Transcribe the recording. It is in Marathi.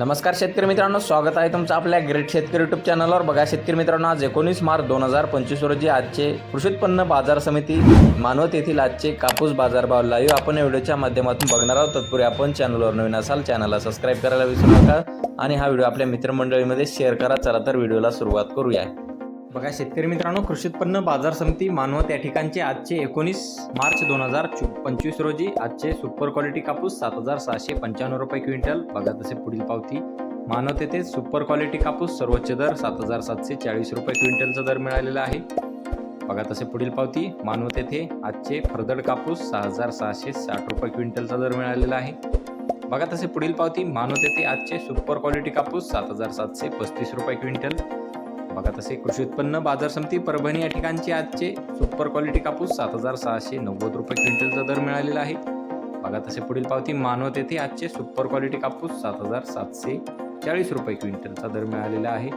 नमस्कार शेतकरी मित्रांनो स्वागत आहे तुमचं आपल्या ग्रेट शेतकरी युट्यूब चॅनलवर बघा शेतकरी मित्रांनो आज एकोणीस मार्च दोन हजार पंचवीस रोजी आजचे कृषी उत्पन्न बाजार समिती मानवत येथील आजचे कापूस बाजारभाव लाईव्ह आपण या व्हिडिओच्या माध्यमातून बघणार आहोत. तत्पूर्वी आपण चॅनलवर नवीन असाल चॅनलला सबस्क्राईब करायला विसरू नका आणि हा व्हिडिओ आपल्या मित्रमंडळीमध्ये शेअर करा. चला तर व्हिडिओला सुरुवात करूया. बघा शेतकरी मित्रांनो कृषी उत्पन्न बाजार समिती मानवत या ठिकाणचे आजचे एकोणीस मार्च दोन हजार पंचवीस रोजी आजचे सुपर क्वालिटी कापूस सात हजार सहाशे पंच्याण्णव रुपये क्विंटल. बघा तसे पुढील पावती. मानवत येथे सुपर क्वालिटी कापूस सर्वोच्च दर सात हजार सातशे चाळीस रुपये क्विंटलचा दर मिळालेला आहे. बघा तसे पुढील पावती. मानवत येथे आजचे फरदड कापूस सहा हजार सहाशे साठ रुपये क्विंटलचा दर मिळालेला आहे. बघा तसे पुढील पावती. मानवत येथे आजचे सुपर क्वालिटी कापूस सात हजार सातशे पस्तीस रुपये क्विंटल. बघा तसे कृषी उत्पन्न बाजार समिती परभणी या ठिकाणचे आजचे सुपर क्वालिटी कापूस सात हजार सहाशे नव्वद रुपये क्विंटलचा दर मिळालेला आहे. बघा तसे पुढील पावती मानवत येथे आजचे सुपर क्वालिटी कापूस सात हजार सातशे चाळीस रुपये क्विंटलचा दर मिळालेला आहे.